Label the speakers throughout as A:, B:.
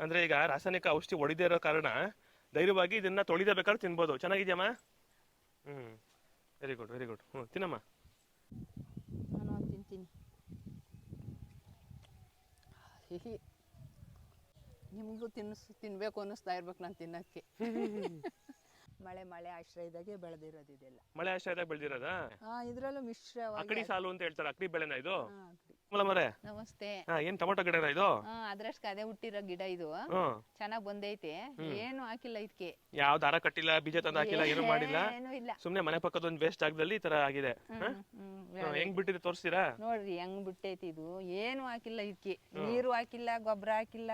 A: ಅಂದ್ರೆ ಈಗ ರಾಸಾಯನಿಕ ಔಷಧಿ ಹೊಡಿದೇ ಇರೋ ಕಾರಣ ಧೈರ್ಯವಾಗಿ ಇದನ್ನ ತೊಳಿದೇ ಬೇಕಾದ್ರೆ ತಿನ್ಬೋದು. ಚೆನ್ನಾಗಿದ್ಯಮ್ಮ? ಹ್ಮ್. ವೆರಿ ಗುಡ್ ವೆರಿ ಗುಡ್ ಹ್ಞೂ ತಿನ್ನಮ್ಮ.
B: ನಾನು ತಿಂತೀನಿ. ಸಿಹಿ ನಿಮಗೂ ತಿನ್ನಿಸ್ ತಿನ್ಬೇಕು ಅನ್ನಿಸ್ತಾ ಇರ್ಬೇಕು ನಾನು ತಿನ್ನಕ್ಕೆ. ಮಳೆ ಮಳೆ ಆಶ್ರಯದಾಗೆ ಬೆಳೆದಿರೋದು ಇದೆಲ್ಲ.
A: ಮಳೆ ಆಶ್ರಯದಾಗ ಬೆಳೆದಿರೋದಾ?
B: ಹಾ ಇದ್ರಲ್ಲೂ ಮಿಶ್ರ
A: ಅಕಡಿ ಸಾಲು ಅಂತ ಹೇಳ್ತಾರೆ ಅಕ್ಡಿ ಬೆಳೆನ ಇದು?
B: ಹಾ.
A: ಮರೆ.
B: ನಮಸ್ತೆ.
A: ಹಾ ಏನ್ ಟೊಮೊಟೊ ಗಿಡ ಇದು
B: ಅದ್ರಷ್ಟು ಅದೇ ಹುಟ್ಟಿರೋ ಗಿಡ ಇದು.
A: ಹ್ಮ್
B: ಚೆನ್ನಾಗ್ ಬಂದೈತೆ. ಏನು ಹಾಕಿಲ್ಲ ಇದಕ್ಕೆ
A: ಯಾವ ದಾರ ಕಟ್ಟಿಲ್ಲ ಬೀಜ ತಂದು ಹಾಕಿಲ್ಲ ಏನು ಮಾಡಿಲ್ಲ.
B: ಏನು ಇಲ್ಲ.
A: ಸುಮ್ನೆ ಮನೆ ಪಕ್ಕದ ಒಂದು ವೇಸ್ಟ್ ಜಾಗದಲ್ಲಿ ಈ ತರ ಆಗಿದೆ. ಹಾ?
B: ಹ್ಮ್
A: ಹಾ, ಹೆಂಗ್ ಬಿಟ್ಟಿದೆ ತೋರಿಸ್ತೀರಾ?
B: ನೋಡ್ರಿ ಹೆಂಗ್ ಬಿಟ್ಟೈತಿ ಇದು. ಏನು ಹಾಕಿಲ್ಲ ಇದಕ್ಕೆ ನೀರು ಹಾಕಿಲ್ಲ ಗೊಬ್ಬರ ಹಾಕಿಲ್ಲ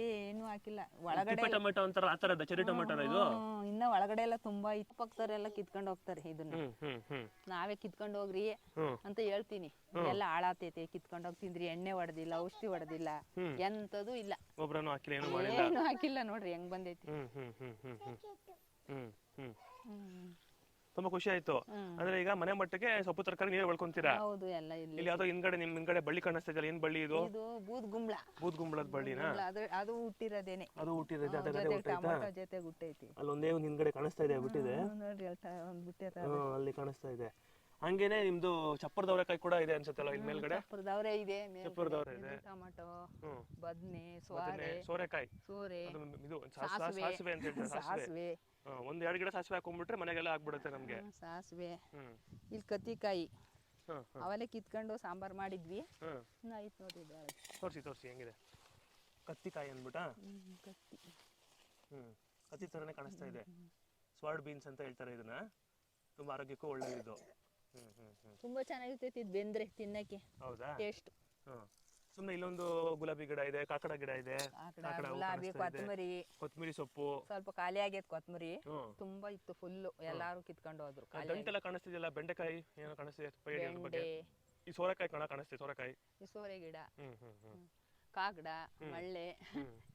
B: ಏನು ಹಾಕಿಲ್ಲ. ಒಳಗಡೆ
A: ಟೊಮೆಟೊ ಅಂತಾರ ಆ ತರದ ಚೆರಿ ಟೊಮೆಟೊ ಇದು?
B: ಹ್ಮ್, ಇನ್ನ ಒಳಗಡೆ ಎಲ್ಲ ತುಂಬಾ ಇತ್ತು ಪಕ್ಕದವರೆಲ್ಲ ಕಿತ್ಕೊಂಡು ಹೋಗ್ತಾರೆ ಇದನ್ನ.
A: ಹ್ಮ್ ಹ್ಮ್ ಹ್ಮ್.
B: ನಾವೇ ಕಿತ್ಕೊಂಡು ಹೋಗ್ರಿ
A: ಹ್ಮ್.
B: ಅಂತ ಹೇಳ್ತೀನಿ. ಎಲ್ಲ ಹಾಳಾತೈತೆ ಕಿತ್ಕೊಂಡು ಹೋಗಿ ತಿಂದ್ರಿ ಎಣ್ಣೆ ಹೊಡೆದಿಲ್ಲ ಔಷಧಿ ಹೊಡೆದಿಲ್ಲ ಎಂತದು ಇಲ್ಲ.
A: ಗೊಬ್ಬರನು ಹಾಕಿಲ್ಲ ಏನು ಮಾಡಿಲ್ಲ.
B: ಏನು ಹಾಕಿಲ್ಲ ನೋಡ್ರಿ ಹೆಂಗ್ ಬಂದೈತಿ.
A: ಹ್ಮ್ ಹ್ಮ್ ಹ್ಮ್ ಹ್ಮ್ ಹ್ಮ್. ಹ್ಮ್ ಹ್ಮ್.
B: ಹ್ಮ್.
A: ತುಂಬಾ ಖುಷಿ ಆಯ್ತು. ಅಂದ್ರೆ ಈಗ ಮನೆ ಮಟ್ಟಕ್ಕೆ ಸೊಪ್ಪು ತರಕಾರಿ ನೀರು ಬೆಳ್ಕೊಂತೀರಾ?
B: ಹೌದು ಎಲ್ಲ ಇಲ್ಲಿ.
A: ಇಲ್ಲಿ ಯಾವ್ದೋ ಹಿಂದ್ಗಡೆ ನಿಮ್ ಹಿಂದ್ಗಡೆ ಬಳ್ಳಿ ಕಾಣಿಸ್ತಾ ಇದೆಯಲ್ಲ ಏನ್ ಬಳ್ಳಿ ಇದು?
B: ಇದು ಬೂದ್ ಗುಂಬ್ಳ.
A: ಬೂದ್ ಗುಂಬಳದ ಬಳ್ಳಿನಾ?
B: ಗುಂಬ್ಳ, ಅದು ಅದು ಹುಟ್ಟಿರೋದೇನೆ.
A: ಅದು ಹುಟ್ಟಿದೆ
B: ಜೊತೆ ಟೊಮೊಟೊ ಜೊತೆ ಹುಟ್ಟೈತಿ.
A: ಅಲ್ಲೊಂದೇ ಒಂದ್ ಹಿಂದ್ಗಡೆ ಕಾಣಿಸ್ತಾ ಇದೆ ಬಿಟ್ಟಿದೆ.
B: ಹ್ಮ್, ನೋಡ್ರಿ ಅಲ್ಟ ಒಂದ್ ಬಿಟ್ಟಿರ
A: ಹ್ಮ್, ಅಲ್ಲಿ ಕಾಣಿಸ್ತಾ ಇದೆ. ಹಂಗೇನೆ ನಿಮ್ದು ಚಪ್ಪರದವರೆಕಾಯಿ ಕೂಡ ಇದೆ ಅನ್ಸುತ್ತಲ್ಲ ಇನ್ ಮೇಲ್ಗಡೆ?
B: ಚಪ್ಪರದವ್ರೆ ಇದೆ
A: ಚಪ್ಪರದವರೆ ಇದೆ.
B: ಇದು ಬದನೆ ಸ್ವಾರೆ
A: ಸೋರೆಕಾಯಿ.
B: ಸೋರೆ
A: ಇದು ಸಾಸ್-
B: ಸಾಸಿವೆ.
A: ಅಂತ ಹೇಳ್ತಾರೆ ಸಾಸಿವೆ. ಒಂದ್ ಎರಡು ಗಿಡ ಸಾಸಿವೆ ಹಾಕೊಂಡ್ಬಿಟ್ರೆ ಮನೆಗೆಲ್ಲ ಆಗ್ಬಿಡುತ್ತೆ ನಮ್ಗೆ.
B: ಸಾಸಿವೆ. ಇಲ್ಲಿ ಕತ್ತಿಕಾಯಿ.
A: ಹ್ಮ್
B: ಕಿತ್ಕೊಂಡು ಸಾಂಬಾರ್ ಮಾಡಿದ್ವಿ. ಆಯ್ತು ನೋಡಿ.
A: ತೋರಿಸಿ ತೋರಿಸಿ ಹೆಂಗಿದೆ? ಕತ್ತಿಕಾಯಿ ಅಂದ್ಬಿಟ್ಟಾ
B: ಕತ್ತಿ.
A: ಹ್ಮ್ ಕತ್ತಿ ಥರನೇ ಕಾಣಿಸ್ತಾ ಇದೆ. ಸ್ವಾರ್ಡ್ ಬೀನ್ಸ್ ಅಂತ ಹೇಳ್ತಾರೆ ಇದನ್ನ. ತುಂಬಾ ಆರೋಗ್ಯಕ್ಕೂ ಒಳ್ಳೆಯದು.
B: ತುಂಬಾ ಚೆನ್ನಾಗಿರ್ತೈತಿ ಇದು ಬೆಂದ್ರೆ ತಿನ್ನಕ್ಕೆ.
A: ಹೌದಾ?
B: ಟೇಸ್ಟ್.
A: ಸುಮ್ಮನೆ ಇಲ್ಲೊಂದು ಗುಲಾಬಿ ಗಿಡ ಇದೆ ಕಾಕಡ ಗಿಡ ಇದೆ. ಕಾಕಡ ಹೂ
B: ಗುಲಾಬಿ
A: ಕಾಣಿಸ್ತಾ ಇದೆ.
B: ಕೊತ್ತಂಬರಿ
A: ಕೊತ್ತಂಬರಿ ಸೊಪ್ಪು.
B: ಸ್ವಲ್ಪ ಖಾಲಿ ಆಗೈತೆ ಕೊತ್ತಂಬರಿ ತುಂಬಾ ಇತ್ತು ಫುಲ್ಲು ಎಲ್ಲಾರು ಕಿತ್ಕೊಂಡು ಹೋದ್ರು ಗಂಟೆಲ್ಲ
A: ದಂಟೆಲ್ಲ ಕಾಣಿಸ್ತಿದೆಯಲ್ಲ ಬೆಂಡೆಕಾಯಿ ಏನೋ ಕಾಣಿಸ್ತಿದೆ ಅದ್ರ ಬಗ್ಗೆ.
B: ಬೆಂಡೆ
A: ಈ ಸೋರೆಕಾಯಿ ಕಣ ಕಾಣಿಸ್ತಿದೆ ಸೋರೆಕಾಯಿ.
B: ಈ ಸೋರೆ ಗಿಡ.
A: ಹ್ಮ್ ಹ್ಮ್ ಹ್ಮ್.
B: ಕಾಗಡ ಮಳ್ಳೆ.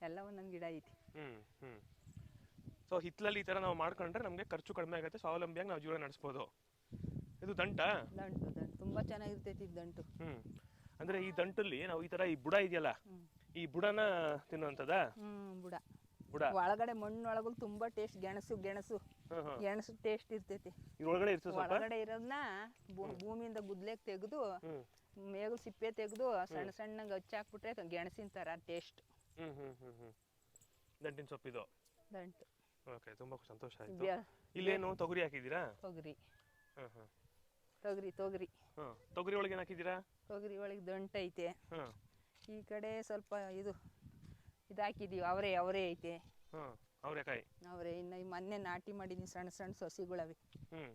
B: ಎಲ್ಲ ಒಂದೊಂದು ಗಿಡ ಐತಿ.
A: ಹ್ಮ್ ಹ್ಮ್. ಸೊ ಹಿತ್ತಲಲ್ಲಿ ಈ ತರ ನಾವು ಮಾಡ್ಕೊಂಡ್ರೆ ನಮ್ಗೆ ಖರ್ಚು ಕಡಿಮೆ ಆಗುತ್ತೆ. ಸ್ವಾವಲಂಬಿಯಾಗಿ ನಾವು ಜೀವನ ನಡೆಸ್ಬೋದು. ಇದು ದಂಟ?
B: ದಂಟು ದಂಟು. ತುಂಬಾ ಚೆನ್ನಾಗಿರ್ತೈತಿ ಇದ್ ದಂಟು.
A: ಹ್ಮ್. ಅಂದ್ರೆ ಈ ದಂಟಲ್ಲಿ ನಾವು ಈ ತರ ಈ ಬುಡ ಇದೆಯಲ್ಲ ಈ ಬುಡನ ತಿನ್ನುವಂತದ
B: ಹ್ಮ್ ಬುಡ.
A: ಬುಡ.
B: ಒಳಗಡೆ ಮಣ್ಣೊಳಗೂ ತುಂಬಾ ಟೇಸ್ಟ್ ಗೆಣಸು ಗೆಣಸು. ಗೆಣಸು ಟೇಸ್ಟ್ ಇರ್ತೈತಿ.
A: ಇದ್ರೊಳಗಡೆ ಇರ್ತದೆ ಸ್ವಲ್ಪ?
B: ಒಳಗಡೆ ಇರೋದನ್ನ ಭೂಮಿಯಿಂದ ಗುದ್ಲೆಗ್ ತೆಗೆದು ಮೇಗಲ್ ಸಿಪ್ಪೆ ತೆಗೆದು ಸಣ್ಣ ಸಣ್ಣಗೆ ಹಚ್ಚಾಕ್ಬಿಟ್ರೆ ಗೆಣಸಿನ ತರ ಟೇಸ್ಟ್.
A: ಹ್ಮ್ ಹ್ಮ್ ಹ್ಮ್ ಹ್ಮ್. ದಂಟಿನ ಸೊಪ್ಪಿದು
B: ದಂಟು.
A: ಓಕೆ ತುಂಬಾ ಸಂತೋಷ ಆಯ್ತು. ಇಲ್ಲೇನು ತೊಗರಿ ಹಾಕಿದ್ದೀರಾ?
B: ತೊಗರಿ.
A: ಹ್ಮ್ ಹ್ಮ್.
B: ತೊಗರಿ ತೊಗರಿ.
A: ಹ್ಮ್ ತೊಗರಿ ಒಳಗೆ ಹಾಕಿದಿರಾ ಹಾಕಿದ್ದೀರಾ?
B: ತೊಗರಿ ಒಳಗೆ ದಂಟು ಐತೆ.
A: ಹ್ಮ್
B: ಈ ಕಡೆ ಸ್ವಲ್ಪ ಇದು ಇದು ಹಾಕಿದೀವಿ ಅವರೇ ಅವರೇ ಐತೆ.
A: ಹ್ಮ್ ಅವರೆ
B: ಅವರೇ ಇನ್ನು ಈ ಮೊನ್ನೆ ನಾಟಿ ಮಾಡಿದೀನಿ ಸಣ್ಣ ಸಣ್ಣ ಸಸಿಗಳವೆ.
A: ಹ್ಮ್.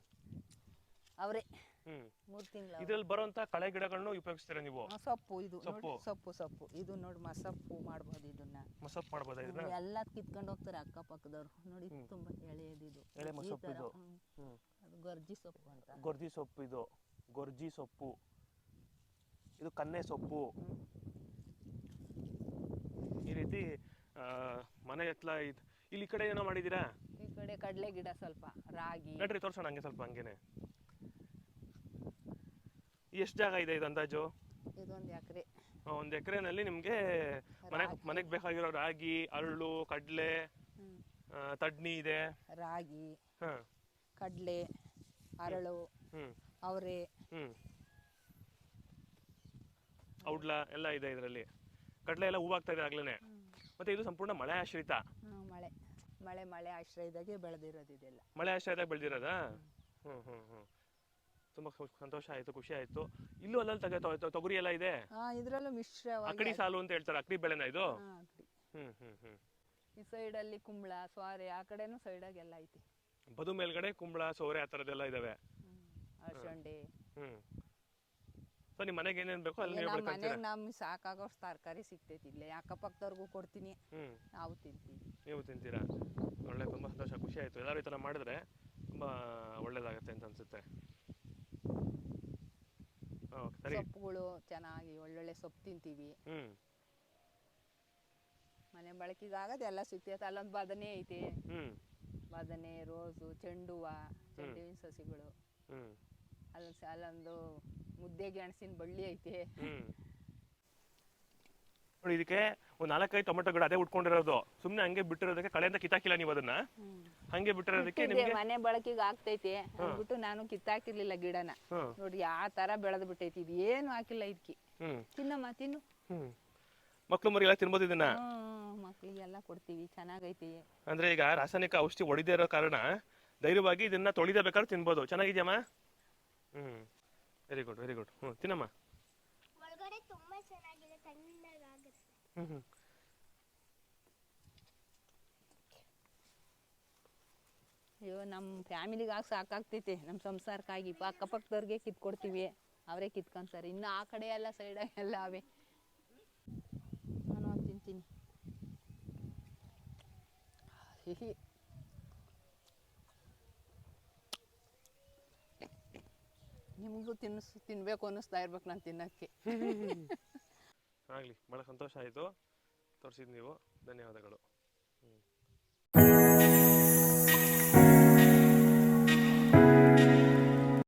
B: ಅವರೇ.
A: ಹ್ಮ್.
B: ಮೂರು ತಿಂಗಳ
A: ಇದ್ರಲ್ಲಿ ಬರುವಂತ ಕಳೆ ಗಿಡಗಳನ್ನು ಉಪಯೋಗಿಸ್ತೀರಾ ನೀವು?
B: ಸೊಪ್ಪು ಇದು ನೋಡಿ,
A: ಸೊಪ್ಪು.
B: ಸೊಪ್ಪು. ಸೊಪ್ಪು ಇದು ನೋಡಿ ಮಸಪ್ಪು ಮಾಡ್ಬೋದು ಇದನ್ನ.
A: ಮಸಪ್ ಮಾಡ್ಬೋದಾ ಇದನ್ನ?
B: ಎಲ್ಲ ಕಿತ್ಕೊಂಡು ಹೋಗ್ತಾರೆ ಅಕ್ಕಪಕ್ಕದವ್ರು. ನೋಡಿ ತುಂಬಾ ಎಳೆಯದಿದು
A: ಎಳೆ ಮಸೊಪ್ಪು ಇದು.
B: ಹ್ಮ್. ಅದು ಗರ್ಜಿ ಸೊಪ್ಪು ಅಂತ.
A: ಗೊರ್ಜಿ ಸೊಪ್ಪು ಇದು. ಗೊರ್ಜಿ ಸೊಪ್ಪು. ಇದು ಕನ್ನೆ ಸೊಪ್ಪು. ಈ ರೀತಿ ಆ, ಮನೆ ಎತ್ಲ ಇದ್- ಇಲ್ಲಿ ಈ ಕಡೆ ಏನೋ ಮಾಡಿದೀರಾ
B: ಈ ಕಡೆ ಕಡಲೆ ಗಿಡ ಸ್ವಲ್ಪ ರಾಗಿ.
A: ನಡ್ರಿ ತೋರ್ಸೋಣ ಹಂಗೆ ಸ್ವಲ್ಪ ಹಂಗೇನೆ. ಎಷ್ಟು ಜಾಗ ಇದೆ ಇದು ಅಂದಾಜು?
B: ಒಂದು ಎಕರೆ.
A: ಆ, ಒಂದ್ ಎಕರೆನಲ್ಲಿ ನಿಮಗೆ ಮನೆ ಮನೆಗೆ ಬೇಕಾಗಿರೋ ರಾಗಿ ಅರಳು ಕಡಲೆ. ತಡ್ನಿ ಇದೆ.
B: ರಾಗಿ
A: ಹ.
B: ಕಡಲೆ ಅರಳು ಅವರೆ.
A: ಔಡ್ಲ ಎಲ್ಲ ಇದೆ ಇದರಲ್ಲಿ. ಕಡಲೆ ಎಲ್ಲ ಹೂವಾಗ್ತಾ ಇದೆ ಆಗ್ಲೇನೆ. ಮತ್ತೆ ಇದು ಸಂಪೂರ್ಣ ಮಳೆ ಆಶ್ರಿತ.
B: ಮಳೆ. ಮಳೆ ಮಳೆ ಆಶ್ರಯದಾಗೆ ಬೆಳೆದಿರೋದು ಇದೆಲ್ಲ.
A: ಮಳೆ ಆಶ್ರಯದಾಗ ಬೆಳೆದಿರೋದಾ? ಹ್ಮ್ ಹ್ಮ್ ಹ್ಮ್. ತುಂಬಾ ಸಂತೋಷ ಆಯ್ತು ಖುಷಿ ಆಯ್ತು. ಇಲ್ಲೂ ಅಲ್ಲಲ್ಲಿ ತಗ ತೊ- ತೊ- ತೊಗರಿ ಎಲ್ಲ ಇದೆ?
B: ಹಾ ಇದ್ರಲ್ಲೂ ಮಿಶ್ರ
A: ಅಕಡಿ ಸಾಲು ಅಂತ ಹೇಳ್ತಾರೆ ಅಕಡಿ ಬೆಳೆನ ಇದು?
B: ಹಾ, ಅಕ್ಡಿ.
A: ಹ್ಮ್ ಹ್ಮ್ ಹ್ಮ್.
B: ಈ ಸೈಡಲ್ಲಿ ಕುಂಬಳ ಸ್ವಾರೆ ಆ ಕಡೆನೂ ಸೈಡಾಗೆಲ್ಲ ಐತಿ.
A: ಬದು ಮೇಲ್ಗಡೆ ಕುಂಬಳ ಸೋರೆ ಆ ಥರದ್ದೆಲ್ಲ ಇದಾವೆ?
B: ಹ್ಮ್.
A: ಹ್ಮ್ ಸೊ ನಿಮ್ಮ ಮನೆಗೆ ಏನೇನ್ ಬೇಕೋ ಅಲ್ಲಿ ನೀವು
B: ನಮ್ಮ
A: ಬೆಳ್ಕೊಂತೀರಾ?
B: ಮನೆಗೆ ಸಾಕಾಗೋಷ್ಟು ತರಕಾರಿ ಸಿಗ್ತೈತಿ ಇಲ್ಲೇ. ಅಕ್ಕಪಕ್ಕದವ್ರಿಗೂ ಕೊಡ್ತೀನಿ.
A: ಹ್ಮ್.
B: ನಾವು ತಿಂತೀವಿ.
A: ನೀವು ತಿಂತೀರಾ? ಒಳ್ಳೆ ತುಂಬಾ ಸಂತೋಷ ಖುಷಿ ಆಯ್ತು. ಎಲ್ಲರೂ ಈ ಥರ ಮಾಡಿದ್ರೆ ತುಂಬಾ ಒಳ್ಳೇದಾಗತ್ತೆ ಅಂತ ಅನ್ಸುತ್ತೆ.
B: ಸೊಪ್ಪುಗಳು ಚೆನ್ನಾಗಿ ಒಳ್ಳೊಳ್ಳೆ ಸೊಪ್ಪು ತಿಂತೀವಿ.
A: ಹ್ಮ್.
B: ಮನೆ ಬಳಕೆಗೆ ಆಗೋದು ಎಲ್ಲ ಸಿಗ್ತೈತೆ ಅಲ್ಲೊಂದು ಬದನೆ ಐತಿ.
A: ಹ್ಮ್.
B: ಬದನೆ ರೋಸು ಚೆಂಡು ಹೂವ ಚೆಂಡು ಹೂವಿನ ಸಸಿಗಳು.
A: ಹ್ಮ್.
B: ಅಲ್ಲೊಂದು ಸ- ಅಲ್ಲೊಂದು ಮುದ್ದೆ ಗೆಣಸಿನ ಬಳ್ಳಿ ಐತೆ.
A: ಹ್ಮ್. ನೋಡಿ ಇದಕ್ಕೆ ಒಂದು ನಾಲ್ಕೈದು ಟೊಮೆಟೊ ಗಿಡ ಅದೇ ಉಟ್ಕೊಂಡಿರೋದು. ಸುಮ್ನೆ ಹಂಗೆ ಬಿಟ್ಟಿರೋದಕ್ಕೆ ಕಳೆಯಿಂದ ಕಿತ್ತಾಕಿಲ್ಲ ನೀವು ಅದನ್ನ? ಹಂಗೆ ಬಿಟ್ಟಿರೋದಕ್ಕೆ ನಿಮ್ಗೆ?
B: ಮನೆ ಬಳಕೆಗೆ ಆಗ್ತೈತಿ. ಅಂದ್ಬಿಟ್ಟು ನಾನು ಕಿತ್ತಾಕಿರ್ಲಿಲ್ಲ ಗಿಡನ. ನೋಡಿ ಯಾವ ತರ ಬೆಳೆದ್ ಬಿಟ್ಟೈತಿ. ಇದು ಏನು ಹಾಕಿಲ್ಲ ಇದಕ್ಕೆ
A: ಹ್ಮ್.
B: ತಿನ್ನಮ್ಮ ತಿನ್ನು.
A: ಹ್ಮ್. ಮಕ್ಳು ಮರಿ ಎಲ್ಲ ತಿನ್ಬೋದು ಇದನ್ನ?
B: ಮಕ್ಳಿಗೆಲ್ಲ ಕೊಡ್ತೀವಿ. ಚೆನ್ನಾಗೈತಿ.
A: ಅಂದ್ರೆ ಈಗ ರಾಸಾಯನಿಕ ಔಷಧಿ ಹೊಡಿದೇ ಇರೋ ಕಾರಣ ಧೈರ್ಯವಾಗಿ ಇದನ್ನ ತೊಳಿದೇ ಬೇಕಾದ್ರೆ ತಿನ್ಬೋದು. ಚೆನ್ನಾಗಿದ್ಯಮ್ಮ? ಹ್ಮ್. ವೆರಿ ಗುಡ್ ವೆರಿ ಗುಡ್ ಹ್ಮ್ ತಿನ್ನಮ್ಮ.
C: ನಮ್
A: ಹ್ಮ್.
B: ಅಯ್ಯೋ ನಮ್ಮ ಫ್ಯಾಮಿಲಿಗಾಗಿ ಸಾಕಾಗ್ತೈತೆ. ನಮ್ಮ ಸಂಸಾರಕ್ಕಾಗಿ ಪ- ಅಕ್ಕಪಕ್ಕದವ್ರಿಗೆ ಕಿತ್ಕೊಡ್ತೀವಿ. ಅವರೇ ಕಿತ್ಕೊಂತಾರೆ ಇನ್ನು ಆ ಕಡೆ ಎಲ್ಲ ಸೈಡಾಗ ಎಲ್ಲ ಅವೇ. ನಾನು ತಿಂತೀನಿ. ಸಿಹಿ ನಿಮಗೂ ತಿನ್ನಿಸ್ ತಿನ್ಬೇಕು ಅನ್ನಿಸ್ತಾ ಇರ್ಬೇಕು ನಾನು ತಿನ್ನೋಕ್ಕೆ.
A: ಆಗ್ಲಿ ಬಹಳ ಸಂತೋಷ ಆಯಿತು. ತೋರಿಸಿದ್ ನೀವು. ಧನ್ಯವಾದಗಳು.